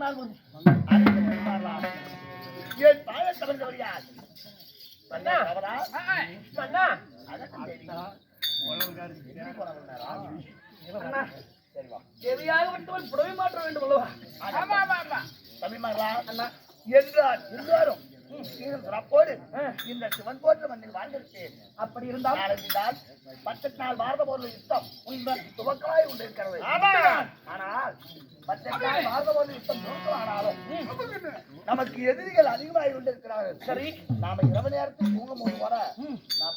கொள்வார்களாம். என் தாயை தவறுதவர் யார்? மன்னா. எதையாக விட்டவன் புடவை மாற்ற வேண்டும் அல்லவா ஆமா, ஆமா, ஆமா. என்றார் இருந்தாரும் சிறப்போடு இந்த சிவன் போன்ற மண்ணில் வாழ்ந்திருக்கேன் அப்படி இருந்தால் நாளென்றால் பத்து நாள் பாரத போர்ல யுத்தம். உங்கள் துவக்கமாய் கொண்டிருக்கிறது ஆனால் பத்து நாள் பாரத போர்ல யுத்தம் துவக்கமானாலும் நமக்கு எதிரிகள் அதிகமாகி கொண்டிருக்கிறார்கள். சரி நாம இரவு நேரத்தில் தூங்கும் போது வர நாம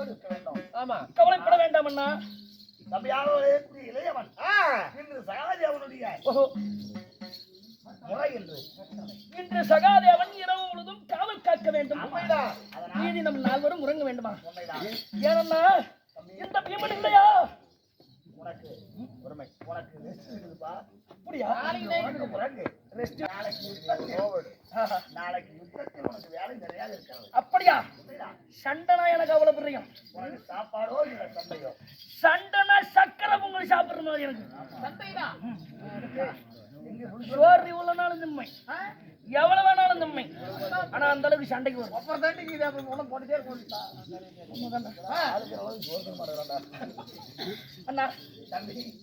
இருக்க வேண்டும். ஆமா. கவலைப்பட வேண்டாம் அண்ணா. கூடிய இளையவன். இன்று சகாதி அவனுடைய முறை என்று இன்று சகாதேவன் இரவு முழுதும் காவல் காக்க வேண்டும். மீதி நம் நால்வரும் உறங்க வேண்டுமா? ஏனண்ணா இந்த பீமன் இல்லையா? உனக்கு. உரிமை. உனக்கு. ரெஸ்ட் இருக்குதுப்பா அப்படியா உனக்கு ரெஸ்ட். நாளைக்கு யுத்தத்தில். நாளைக்கு யுத்தத்தில் உனக்கு வேலை நிறைய இருக்கிறது. அப்படியா. சண்டனா எனக்கு அவ்வளவு பிரியம். உனக்கு சாப்பாடோ இல்ல சண்டனா சக்கரை பொங்கல் சாப்பிடுற மாதிரி எனக்கு. எங்க சோறு இவ்வளவு நாளும் நிம்மை எவ்வளவு வேணாலும் நிம்மை ஆனா அந்த அளவுக்கு சண்டைக்கு வரும். அப்புறம் தாண்டி இது அப்படி உடம்பு போட்டுட்டே இருக்கும். அண்ணா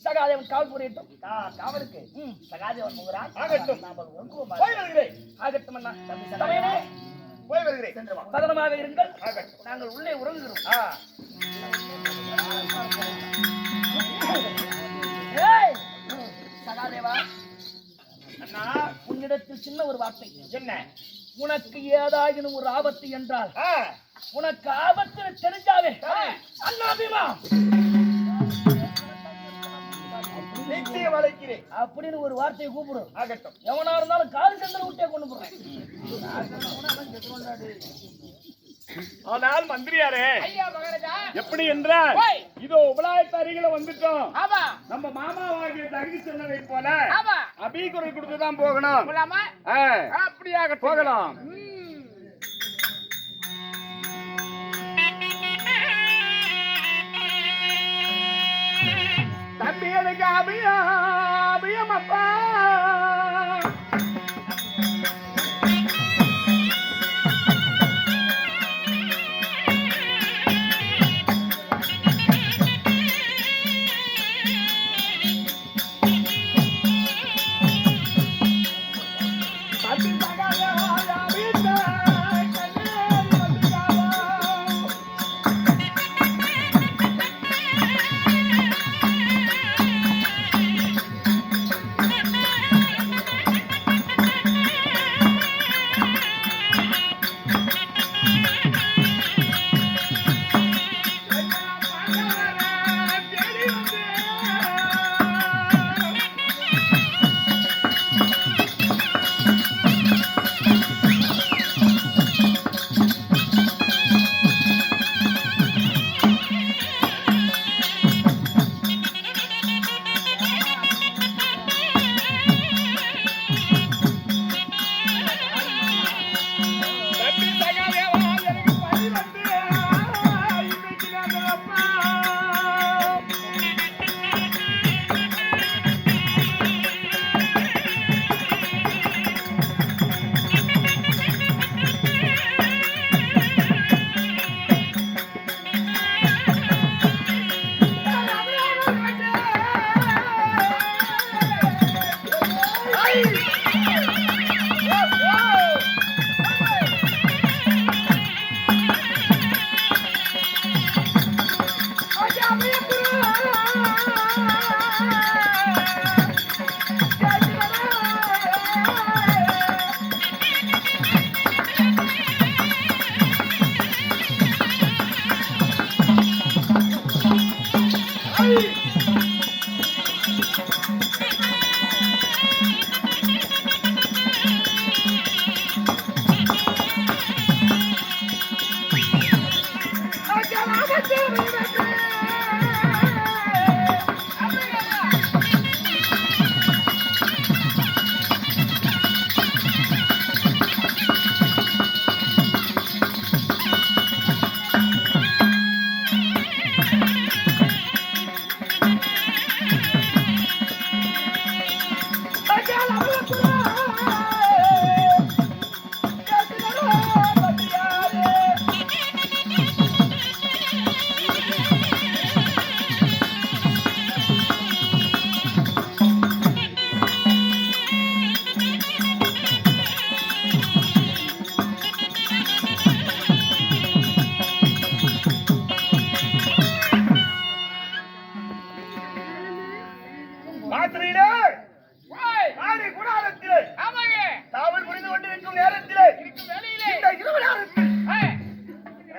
சகாதேவன் காவல் புரியட்டும். காவலுக்கு. ம். சகாதேவன் முகிறான் ஆகட்டும். ஆகட்டும் அண்ணா. போய் வருகிறேன். பதனமாக இருங்கள். ஆகட்டும். நாங்கள் உள்ளே உறங்குகிறோம். சின்ன ஒரு வார்த்தை. என்ன? உனக்கு ஏதாயினும் ஒரு ஆபத்து என்றால்? உனக்கு ஆபத்து தெரிஞ்சாவே? அண்ணா பீமா நிச்சயம் அழைக்கிறேன் அப்படின்னு ஒரு வார்த்தையை கூப்பிடு. ஆகட்டும். எவனா இருந்தாலும் கால் சந்திர விட்டே கொண்டு போறேன் ஆனால் மந்திரியாரே எப்படி என்றால். இதோ உபலாயத்து அருகில வந்துட்டோம். நம்ம மாமாவாகிய தகுதி சொன்னதை போல ஆமா அபி குரல் கொடுத்து தான் போகணும் அப்படியாக போகலாம் தம்பி எனக்கு அபியா அபியம் அப்பா. Yeah, yeah, yeah.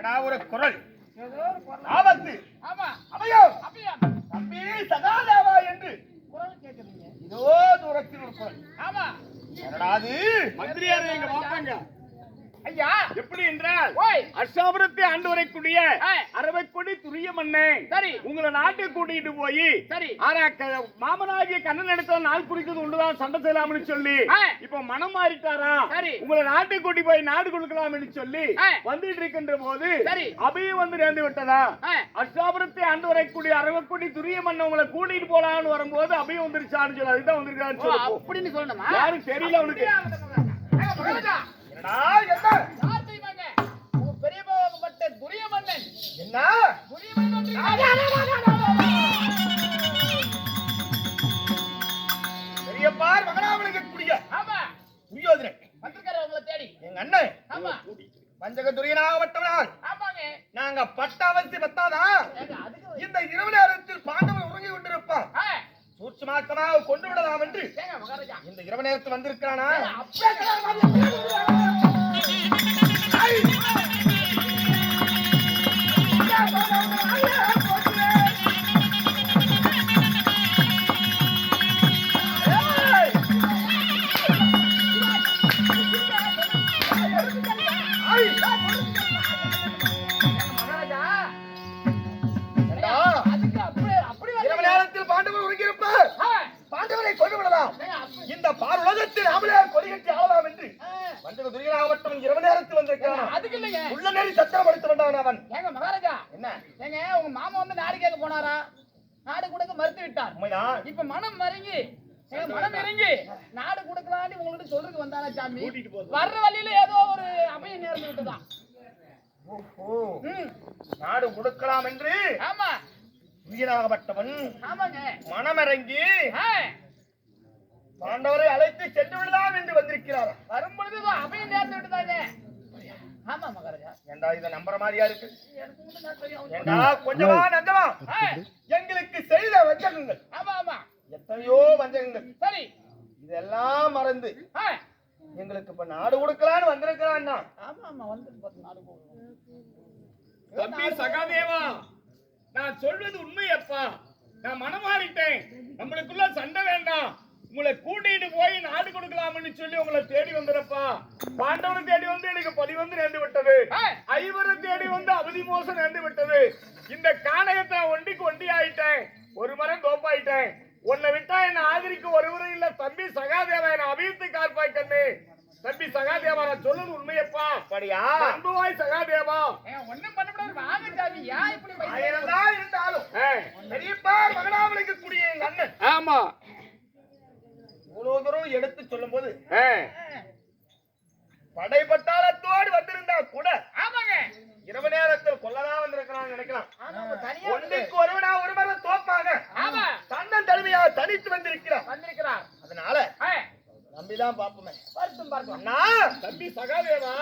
குரல் ஏதோ ஒரு பொருள். ஆபத்து. அப்படியா? தம்பி சகாதேவா என்று. குரல் கேக்குறீங்க. இதோ தூரத்தில் ஒரு குரல். ஆமா. என்னடா அது? மந்திரியார் எங்க வாப்பாங்க ஐயா. எப்படி என்றால் ஓய். அஷ்டாபுரத்தை ஆண்டு வரக்கூடிய ஆ. துரிய மண்ணே சரி. உங்களை நாட்டுக்கு கூட்டிட்டு போய் சரி. ஆனா மாமனாகிய கண்ணன் இடத்துல நாள் குறிக்கிறது உண்டுதான் சண்டை செய்யலாம்னு சொல்லி. இப்ப மனம் மாறிட்டாரா? சரி. உங்களை நாட்டுக்கு கூட்டி போய் நாடு கொடுக்கலாம்னு சொல்லி. வந்துட்டு இருக்கின்ற போது சரி. அபியும் வந்து நேர்ந்து விட்டதா. அஷ்டாபுரத்தை ஆண்டு வரக்கூடிய அரவக்குடி துரிய மண்ணை உங்களை கூட்டிட்டு போலான்னு வரும்போது அபியும் வந்துருச்சான்னு சொல்லி அதுதான் வந்திருக்கான்னு சொல்லி அப்படின்னு சொல்லணுமா? யாரும் தெரியல அவனுக்கு ஏங்க, மகாராஜா, என்னடா என்ன யார் தெரியுமாங்க? உங்க பெரிய பாவப்பட்ட துரியமன்னன் என்ன துரியமன்னன் வந்திருக்காரு. பெரியப்பார் மகனாமலுக்கு கூடிய உங்களை தேடி. எங்க அண்ணன். ஆமா. பஞ்சக துரியனாகப்பட்டவனால் ஆமாங்க. நாங்க பட்டாவசி பத்தாதா? இந்த இரவு நேரத்தில் பாண்டவர் உறங்கி கொண்டிருப்பான் ஆ, சூட்சமாக்கமாக கொண்டு விடலாம் என்று இந்த இரவு நேரத்தில் வந்திருக்கிறானா? பார் உலகத்தில் அவளே கொடிகட்டி ஆளலாம் என்று. ஆ, பஞ்சக துரியனாகப்பட்டவன் இரவு நேரத்தில் ஏங்க, வந்திருக்கிறான் அதுக்கு இல்லைங்க. உள்ள நேரி சத்திரம் படுத்த அவன். ஏங்க மகாராஜா. என்ன? ஏங்க உங்க மாமா வந்து நாடு கேட்க போனாரா? நாடு கொடுக்க மறுத்து விட்டார். உண்மைதான் இப்ப மனம் மறங்கி மனம் இறங்கி நாடு கொடுக்கலான்னு உங்கள்கிட்ட சொல்றதுக்கு வந்தாரா சாமி. வர்ற வழியில ஏதோ ஒரு அபயம் நேர்ந்து விட்டுதான் நாடு கொடுக்கலாம் என்று. ஆமா. உயிராகப்பட்டவன் ஆமாங்க. மனமிறங்கி பாண்டவரை அழைத்து சென்று விடலாம் என்று வந்திருக்கிறார். வரும் பொழுது ஏதோ அபயம் நேர்ந்து விட்டுதாங்க ஆமா மகாராஜா. ஏண்டா இதை நம்புற மாதிரியா இருக்கு. ஏண்டா கொஞ்சமா நஞ்சமா. ஆ, எங்களுக்கு செய்த வஞ்சகங்கள். ஆமா ஆமா. எத்தனையோ வஞ்சகங்கள். சரி. இதெல்லாம் மறந்து ஆ, எங்களுக்கு இப்ப நாடு கொடுக்கலான்னு வந்திருக்கிறான்னா ஆமா ஆமா. வந்து நாடு தம்பி சகாதேவா நான் சொல்வது உண்மையப்பா. நான் மனமாறிட்டேன். நம்மளுக்குள்ள சண்டை வேண்டாம். உங்களை கூட்டிட்டு போய் நாடு கொடுக்கலாம்னு சொல்லி உங்களை தேடி வந்துறப்பா பாண்டவனை தேடி வந்து எனக்கு பலி வந்து நேர்ந்து விட்டது. ஐவரை தேடி வந்து அவதி மோசம் நேர்ந்து விட்டது. இந்த காணகத்தை ஒண்டிக்கு ஒண்டி ஆயிட்டேன். ஒரு மரம் தோப்பாயிட்டேன். உன்னை விட்டா என்ன ஆதரிக்க ஒருவரும் இல்ல. தம்பி சகாதேவா என்ன அபியத்து காப்பாய் கண்ணு. தம்பி சகாதேவா நான் சொல்றது உண்மையப்பா. அப்படியா? அன்புவாய் சகாதேவா. ஒண்ணும் பண்ண முடியாது. வாங்க சாமி ஏன் இப்படி இருந்தாலும் பெரியப்பா மகனாமலுக்கு கூடிய எங்க அண்ணன். ஆமா. இவ்வளவு தூரம் எடுத்து சொல்லும் போது படைப்பட்டாளத்தோடு வந்திருந்தா கூட ஆமாங்க. இரவு நேரத்தில் கொல்லதான் வந்திருக்கிறான் நினைக்கலாம். ஒன்றுக்கு ஒருவனா ஒரு மரம் தோப்பாக ஆமா. தன்னன் தனிமையா தனித்து வந்திருக்கிறான் வந்திருக்கிறார். அதனால நம்பிதான் பாப்போமே பார்த்தும் பார்க்கும் அண்ணா தம்பி சகாதேவா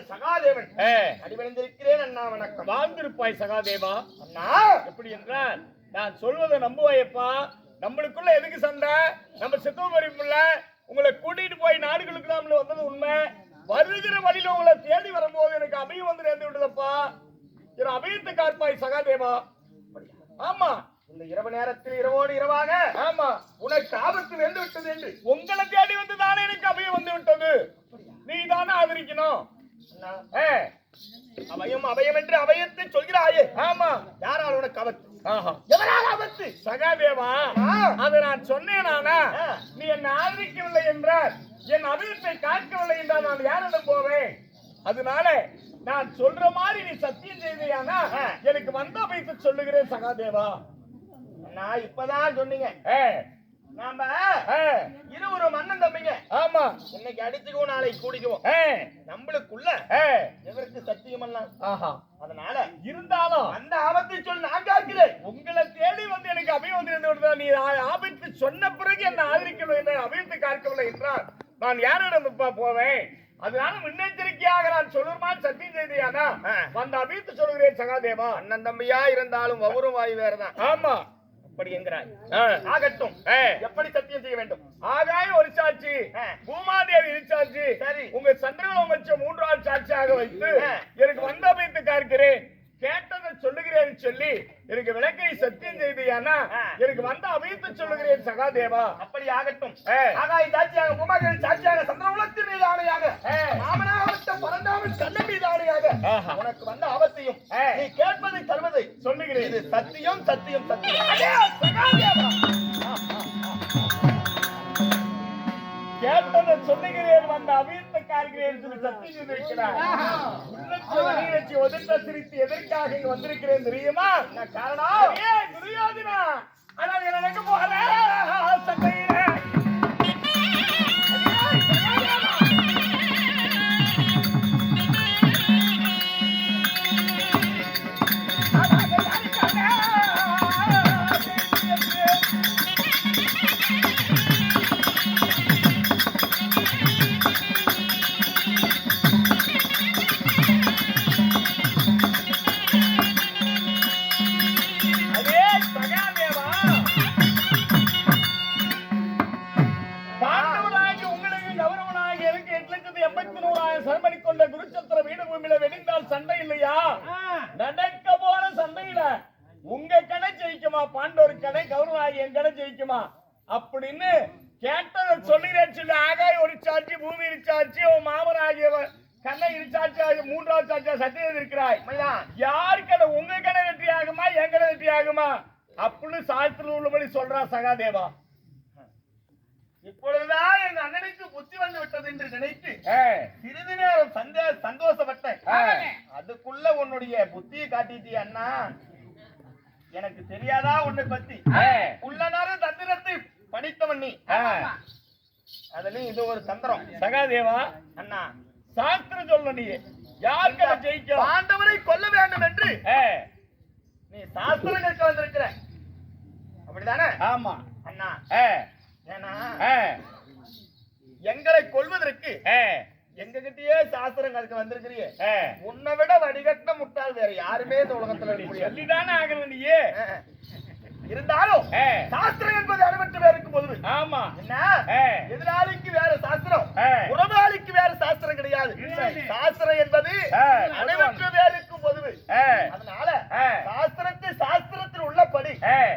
சகாதேவன். ஏ. அடிவணிந்திருக்கிறேன் அண்ணா வணக்கம். வாழ்ந்திருப்பாய் சகாதேவா? அண்ணா. எப்படி என்றால் நான் சொல்வதை நம்புவாயப்பா. நம்மளுக்குள்ள எதுக்கு சண்டை? நம்ம சித்தமரிப்புல உங்களை கூட்டிட்டு போய் நாடுகளுக்கு நாமல வந்தது உண்மை. வருகிற வழியில உங்களை தேடி வரும்போது எனக்கு அபயம் வந்து நேர்ந்து விட்டதப்பா என் அபயத்தை காப்பாய் சகாதேவா. ஆமா. இந்த இரவு நேரத்தில் இரவோடு இரவாக ஆமா. உனக்கு ஆபத்து வென்று விட்டது என்று. உங்களை தேடி வந்து தானே எனக்கு அபயம் வந்து விட்டது. நீ தானே ஆதரிக்கணும். அபயம் அபயம் என்று அபயத்தை சொல்கிறாயே. ஆமா யாரால் உனக்கு ஆஹா. எவரால் ஆபத்து? சகாதேவா. அதை நான் சொன்னேனானா ஆ. நீ என்னை ஆதரிக்கவில்லை என்றால் என் அபியத்தை காக்கவில்லை என்றால் நான் யாரிடம் போவேன்? அதனால நான் சொல்ற மாதிரி நீ சத்தியம் செய்தியானா. எனக்கு வந்த அபயத்தை சொல்லுகிறேன் சகாதேவா. அண்ணா இப்பதான் சொன்னீங்க. நாம இருவரும் அண்ணன் தம்பிங்க. ஆமா. இன்னைக்கு அடிச்சுக்குவோம் நாளைக்கு கூடிக்குவோம். நம்மளுக்குள்ள எவருக்கு சத்தியம் எல்லாம் ஆஹா. அதனால இருந்தாலும் அந்த ஆபத்தை சொல் நான் காக்கிறேன். உங்களை தேடி வந்து எனக்கு அபயம் வந்து? நீ ஆபத்து சொன்ன பிறகு என்ன ஆதரிக்கவில்லை என்றால் அபயத்தை காக்கவில்லை என்றால் நான் யாரிடம் போவேன்? அதனால முன்னெச்சரிக்கையாக நான் சொல்லுமான் சத்தியம் செய்தியானா. வந்த அபயத்தை சொல்கிறேன் சகாதேவா. அண்ணன் தம்பியா இருந்தாலும் வவுரும் வாய் வேறதான். ஆமா. அப்படி என்கிறாய். ஆகட்டும் எப்படி சத்தியம் செய்ய வேண்டும் ஆகாய ஒரு சாட்சி. பூமாதேவி இரு சாட்சி சரி. உங்க சந்திரகம் வச்ச மூன்றாவது சாட்சியாக வைத்து. எனக்கு வந்த அபயத்தை காக்கிறேன் கேட்டதை சொல்லுகிறேன் சொல்லி எனக்கு விளக்கை சத்தியம் செய்தியானா. எனக்கு வந்த அபயத்தை சொல்லுகிறேன் சகாதேவா அப்படி ஆகட்டும். ஆகாய் சாட்சியாக பூமாதேவி சாட்சியாக சந்திரகுலத்தின் மீது ஆணையாக ஏ. மாமனாவட்ட பரந்தாமன் கண்ணன் மீது ஆணையாக. உனக்கு வந்த ஆபத்தையும் ஏ. நீ கேட்பதை தருவதை சொல்லுகிறேன் இது சத்தியம் சத்தியம் சத்தியம். கேட்டதை சொல்லுகிறேன் வந்த அபயத்தை சத்தியம் செய்திருக்கிறார் ஒதுக்க சிரித்து எதற்காக இங்க வந்திருக்கிறேன் தெரியுமா? காரணம்? துரியோதனா. ஆனால் என்ன நடக்க போகிறேன். பூமியில வெடிந்தால் சண்டை இல்லையா? நடக்க போற சண்டையில உங்க கடை ஜெயிக்குமா? பாண்டவர் கடை கௌரவனாகி என் கடை ஜெயிக்குமா? அப்படின்னு கேட்டதை சொல்லுகிறேன் சொல்லி ஆகாய ஒரு சாட்சி பூமி இருச்சாட்சி உன் மாமனாகியவன் கண்ணை இருச்சாட்சி ஆகிய மூன்றாவது சாட்சியா சத்தியம் இருக்கிறாய். யார் கடை? உங்க கடை வெற்றி ஆகுமா என் கடை வெற்றி ஆகுமா அப்படின்னு சாஸ்திரத்தில் உள்ளபடி சொல்றா சகாதேவா. இப்பொழுதுதான் எங்க அண்ணனுக்கு புத்தி வந்து விட்டது என்று நினைத்து சிறிது நேரம் சந்தே சந்தோஷப்பட்டேன். அதுக்குள்ள உன்னுடைய புத்தியை காட்டிட்டிய அண்ணா. எனக்கு தெரியாதா உன்னை பத்தி? ஏ, உள்ள நேரம் தந்திரத்தை படித்தவன் நீ. அதுலயும் இது ஒரு தந்திரம். சகாதேவா? அண்ணா. சாஸ்திரம் சொல்ல நீ. யார் கடை ஜெயிக்கும்? பாண்டவரை கொல்ல வேண்டும் என்று நீ சாஸ்திரம் கேட்க வந்திருக்கிற. அப்படிதானே? ஆமா. அண்ணா. எங்களை கொல்வதற்கு ஏ, எங்க கிட்டயே சாஸ்திரம் கற்க வந்திருக்கிறியே. உன்னை விட வடிகட்ட முட்டாள் வேற யாருமே இந்த உலகத்துல சொல்லிதானே நீயே. அஹ். இருந்தாலும் சாஸ்திரம் என்பது அனுமதி வேறுக்கு பொதுவு ஆமா. என்ன? எதிராளிக்கு வேற சாஸ்திரம். உறவாளிக்கு வேற சாஸ்திரம் கிடையாது. சாஸ்திரம் என்பது. அனைவருக்கு வேறுக்கு பொதுவு அதனால. சாஸ்திரத்தை சாஸ்திரத்தில் உள்ளபடி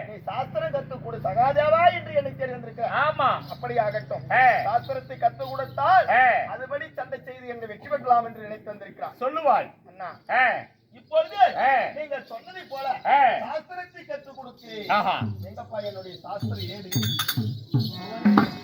நீ சாஸ்திரம் கத்துக் கொடு. சகாதேவா என்று எனக்கு தெரிந்திருக்க ஆமா அப்படி ஆகட்டும். சாஸ்திரத்தை கத்துக் கொடுத்தால். அதுபடி சண்டை செய்து எங்க வெற்றி பெறலாம் என்று நினைத்து வந்திருக்கிறார் சொல்லுவாய் அண்ணா இப்பொழுது ஏ. நீங்க சொன்னதை போல. சாஸ்திரத்தை கற்றுக் கொடுக்கிறேன் எங்கப்பா என்னுடைய சாஸ்திர ஏடு